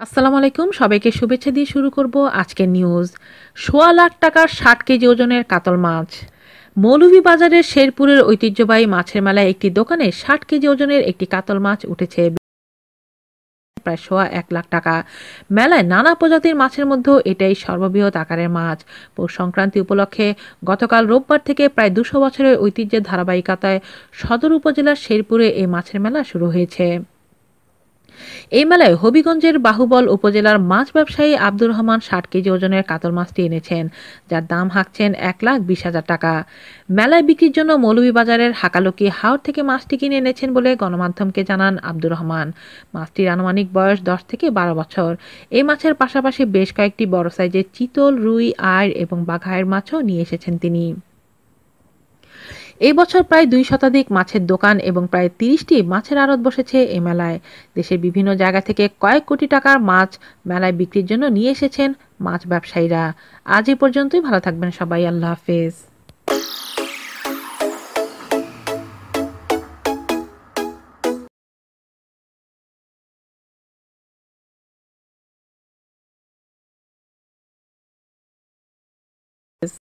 আসসালামু আলাইকুম, সবাইকে শুভেচ্ছা দিয়ে শুরু করব আজকের নিউজ সোয়া লাখ টাকার ষাট কেজি ওজনের কাতল মাছ। মৌলভীবাজারের শেরপুরের ঐতিহ্যবাহী মাছের মেলায় একটি দোকানে ষাট কেজি ওজনের একটি কাতল মাছ উঠেছে। প্রায় সোয়া এক লাখ টাকা। মেলায় নানা প্রজাতির মাছের মধ্যেও এটাই সর্ববৃহৎ আকারের মাছ। পৌষ সংক্রান্তি উপলক্ষে গতকাল রোববার থেকে প্রায় দুশো বছরের ঐতিহ্যের ধারাবাহিকতায় সদর উপজেলার শেরপুরে এই মাছের মেলা শুরু হয়েছে। এই মেলায় হবিগঞ্জের বাহুবল উপজেলার মাছ ব্যবসায়ী আব্দুর রহমান ষাট কেজি ওজনের কাতল মাছটি এনেছেন, যার দাম হাঁকছেন এক লাখ বিশ হাজার টাকা। মেলায় বিক্রির জন্য মৌলভীবাজারের হাকালুকি হাওড় থেকে মাছটি কিনে এনেছেন বলে গণমাধ্যমকে জানান আব্দুর রহমান। মাছটির আনুমানিক বয়স দশ থেকে বারো বছর। এই মাছের পাশাপাশি বেশ কয়েকটি বড় সাইজের চিতল, রুই আয় এবং বাঘায়ের মাছও নিয়ে এসেছেন তিনি। এই বছর প্রায় দুই শতাধিক মাছের দোকান এবং প্রায় তিরিশটি মাছের আড়ত বসেছে এ মেলায়। দেশের বিভিন্ন জায়গা থেকে কয়েক কোটি টাকার মাছ মেলায় বিক্রির জন্য নিয়ে এসেছেন মাছ ব্যবসায়ীরা। আজ এ পর্যন্তই, ভালো থাকবেন সবাই, আল্লাহ হাফেজ।